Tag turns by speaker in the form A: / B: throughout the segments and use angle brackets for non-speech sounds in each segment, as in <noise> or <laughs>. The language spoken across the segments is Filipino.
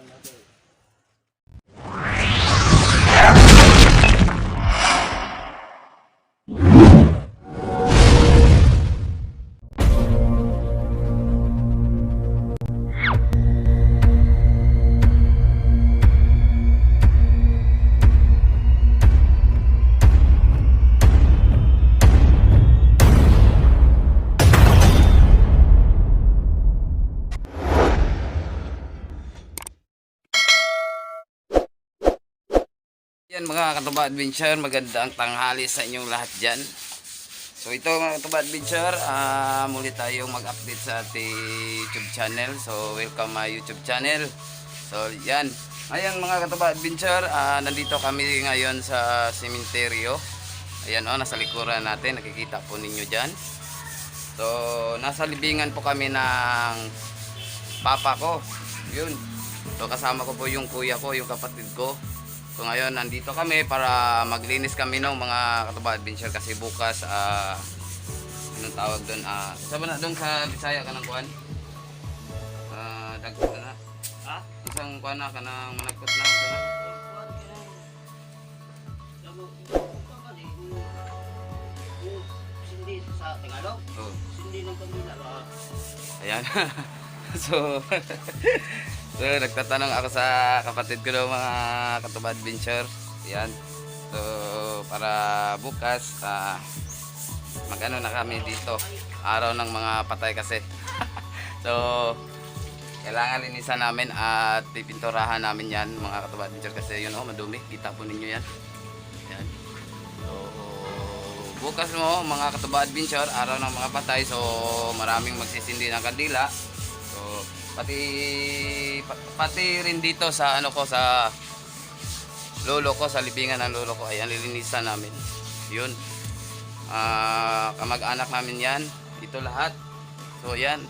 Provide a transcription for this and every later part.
A: রান্না করে Yan mga katuba adventure, magandang tanghali sa inyong lahat dyan. So ito mga katuba adventure, ah, muli tayong mag-update sa ating YouTube channel. So welcome my YouTube channel. So yan, ngayon mga katuba adventure, ah, nandito kami ngayon sa sementeryo. Ayan o, nasa likuran natin, nakikita po ninyo dyan. So nasa libingan po kami ng papa ko. Yun. So kasama ko po yung kuya ko, yung kapatid ko. So ngayon nandito kami para maglinis kami ng mga katuba adventure. Kasi bukas ah anong tawag doon ah sabi na? Doon sa Bisaya ka ng kuan ah dagko na.
B: Ha?
A: isang kuan na ka ng managkot na ka na.
B: Sindi sa Tagalog?
A: oh.
B: Sindi ng Pamila ba?
A: ayan. <laughs> So <laughs> so nagtatanong ako sa kapatid ko daw mga katuba adventure yan. So para bukas ah magano na kami dito. Araw ng mga patay kasi. <laughs> So kailangan linisan namin at pipinturahan namin yan mga katuba adventure kasi yun oh madumi. Kita po ninyo yan. Yan. So bukas mo mga katuba adventure araw ng mga patay. So maraming magsisindi ng kandila. So pati pa- pati rin dito sa ano ko sa lolo ko sa libingan ng lolo ko. Ayan lilinisan namin. Yun. Ah, kamag-anak namin yan. Ito lahat. So yan.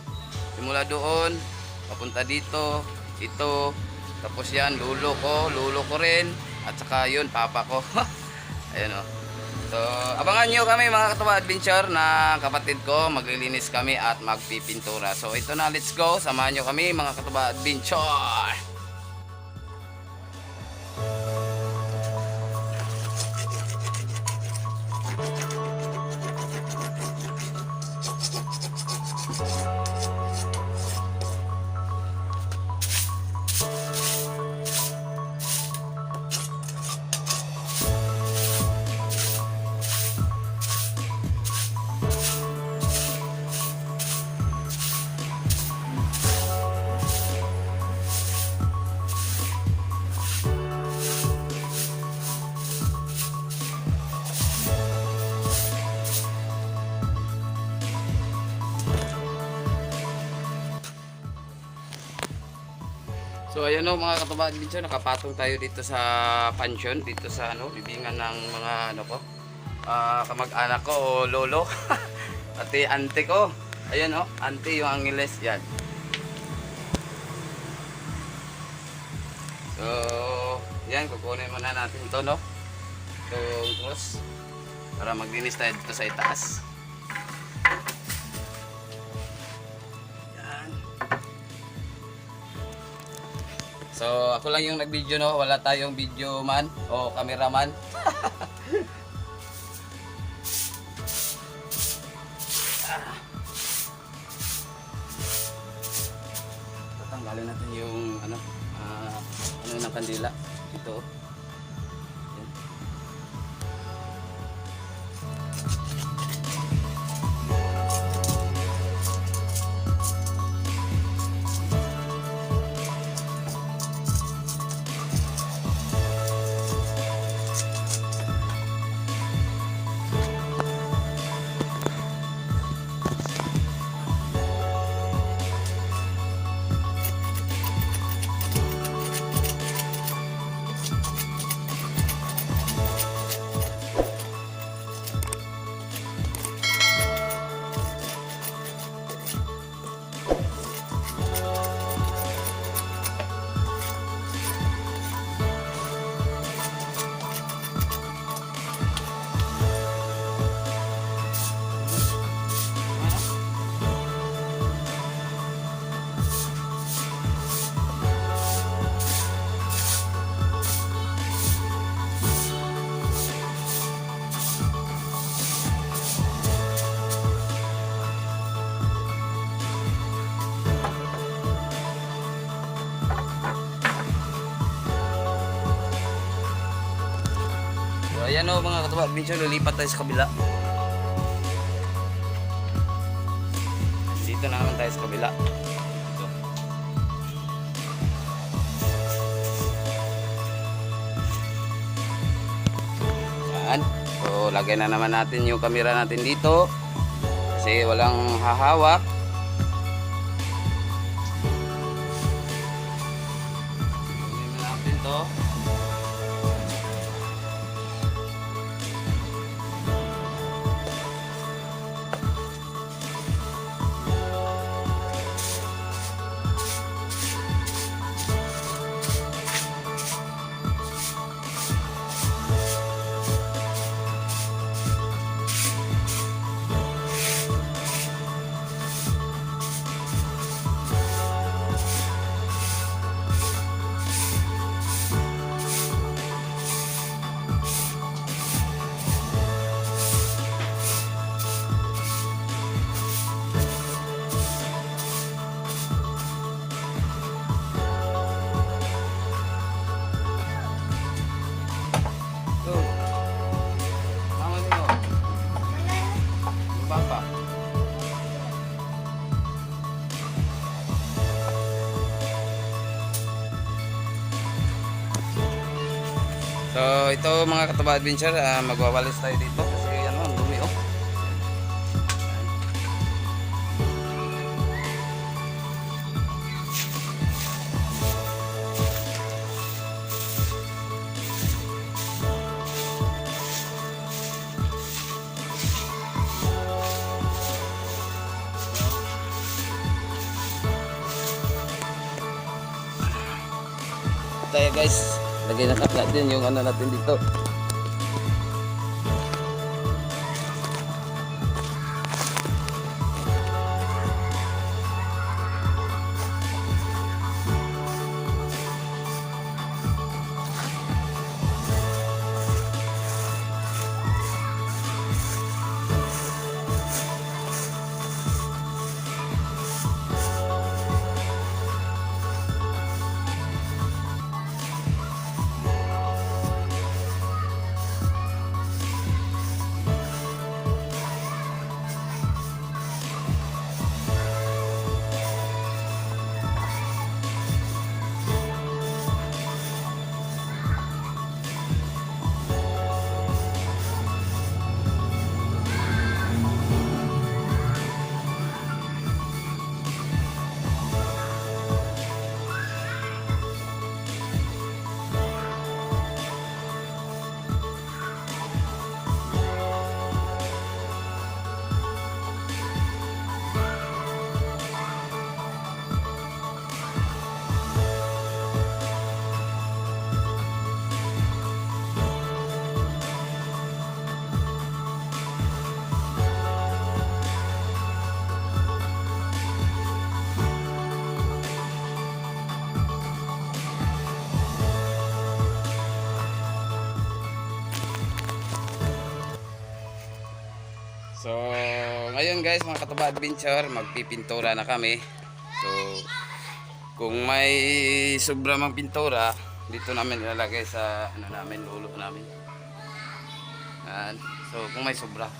A: Simula doon papunta dito ito. Tapos yan lulo ko lulo ko rin. At saka yun papa ko. <laughs> Ayan o so abangan nyo kami mga katuwa adventure na kapatid ko maglilinis kami at magpipintura. So ito na let's go. Samahan nyo kami mga katuwa adventure So ayan o mga katuba adventure, nakapatong tayo dito sa pansyon, dito sa ano, libingan ng mga ano ko, ah, kamag-anak ko o lolo, <laughs> pati ante ko. Ayan o, ante yung angiles, yan. So, yan, kukunin muna natin to no, itong cross, para maglinis tayo dito sa itaas. So, ako lang yung nag-video no, wala tayong video man o cameraman. <laughs> Ah. Tatanggalin natin yung ano, ah, ano ng kandila. Ito. So ayan o mga katuwa adventure, lulipat tayo sa kabila. Dito na naman tayo sa kabila. Ito. Yan. So lagay na naman natin yung camera natin dito. Kasi walang hahawak. So ito mga kataba adventure, ah, magwawalis tayo dito kasi ano, ang dumi oh. tayo guys lagay na kapla din yung ano natin dito ngayon guys, mga kataba adventure, magpipintura na kami. So, kung may sobra mang pintura, dito namin ilalagay sa ano namin, lulo namin. Yan. So, kung may sobra.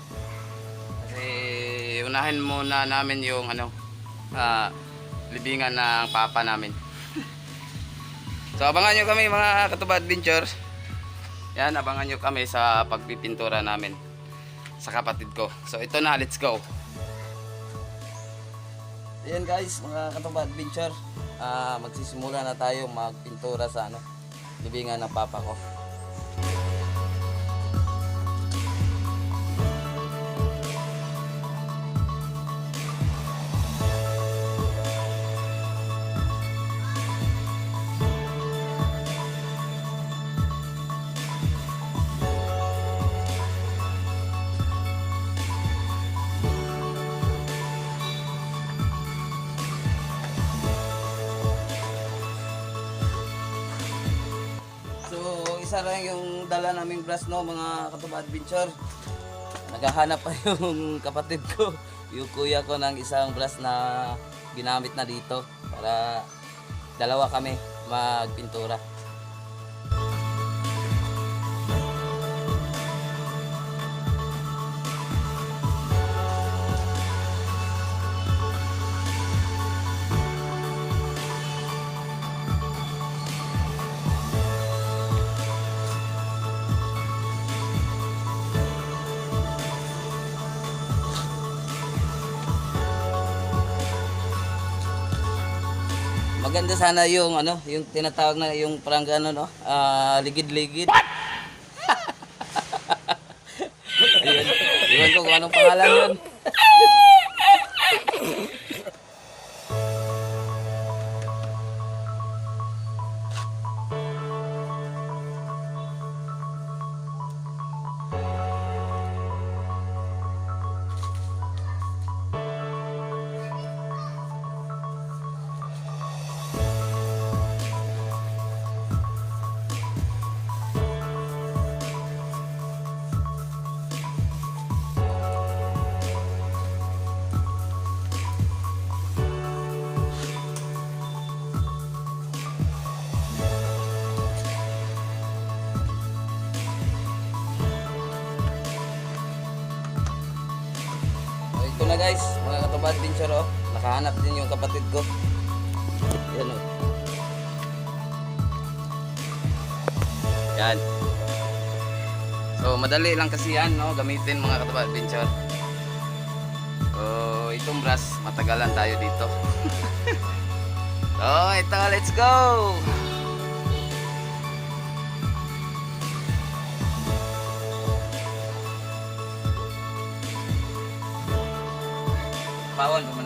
A: Kasi unahin muna namin yung ano, ah, libingan ng papa namin. <laughs> so, abangan nyo kami mga kataba adventure. Yan, abangan nyo kami sa pagpipintura namin sa kapatid ko. So ito na, let's go. Ayan guys, mga katubad adventure. Ah, magsisimula na tayo magpintura sa ano, libingan ng papa ko. Isa yung dala naming brush no, mga katubad adventure. Naghahanap pa <laughs> yung kapatid ko, yung kuya ko ng isang brush na ginamit na dito para dalawa kami magpintura. Maganda sana yung ano, yung tinatawag na yung parang ano no, ah, ligid-ligid. <laughs> Ayun. Iwan ko kung anong pangalan yun. Na guys, mga katubad adventure oh. Nakahanap din yung kapatid ko. Yan oh. Yan. So madali lang kasi yan no, gamitin mga katubad adventure. So itong brush, matagalan tayo dito. <laughs> so ito, let's go! Paolo.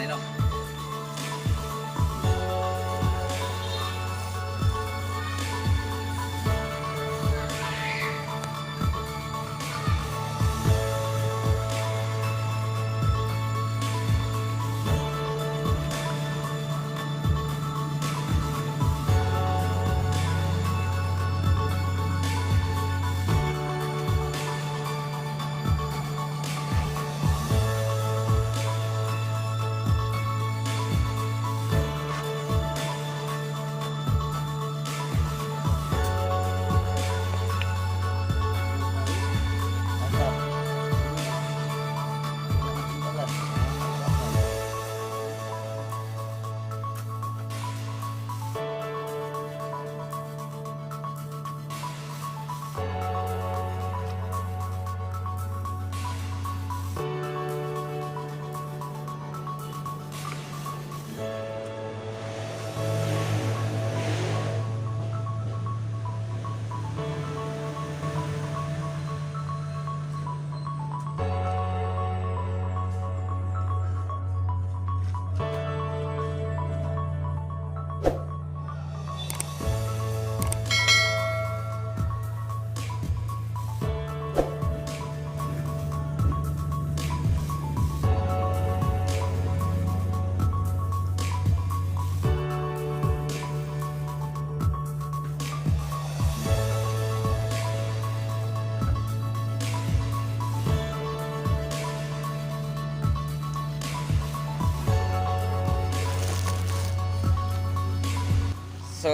A: So,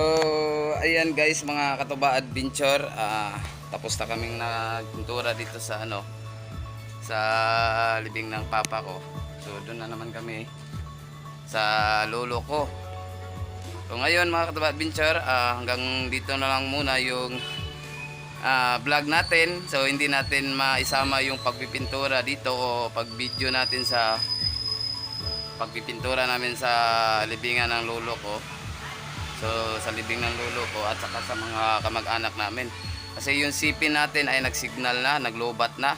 A: ayan guys, mga katuba adventure, ah, tapos na kaming nagpintura dito sa ano, sa libing ng papa ko. So, doon na naman kami sa lolo ko. So, ngayon mga katuba adventure, ah, hanggang dito na lang muna yung ah, vlog natin. So, hindi natin maisama yung pagpipintura dito o pag-video natin sa pagpipintura namin sa libingan ng lolo ko. So sa libing ng lolo ko at saka sa mga kamag-anak namin. Kasi yung CP natin ay nagsignal na, naglobat na.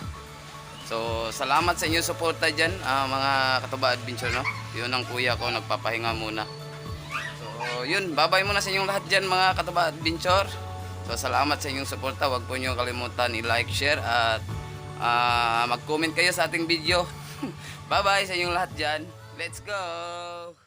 A: So salamat sa inyong suporta dyan ah, mga katuba adventure no. Yun ang kuya ko nagpapahinga muna. So yun, babay muna sa inyong lahat dyan mga katuba adventure. So salamat sa inyong suporta. Huwag po niyo kalimutan i-like, share at ah, mag-comment kayo sa ating video. <laughs> Bye-bye sa inyong lahat dyan. Let's go!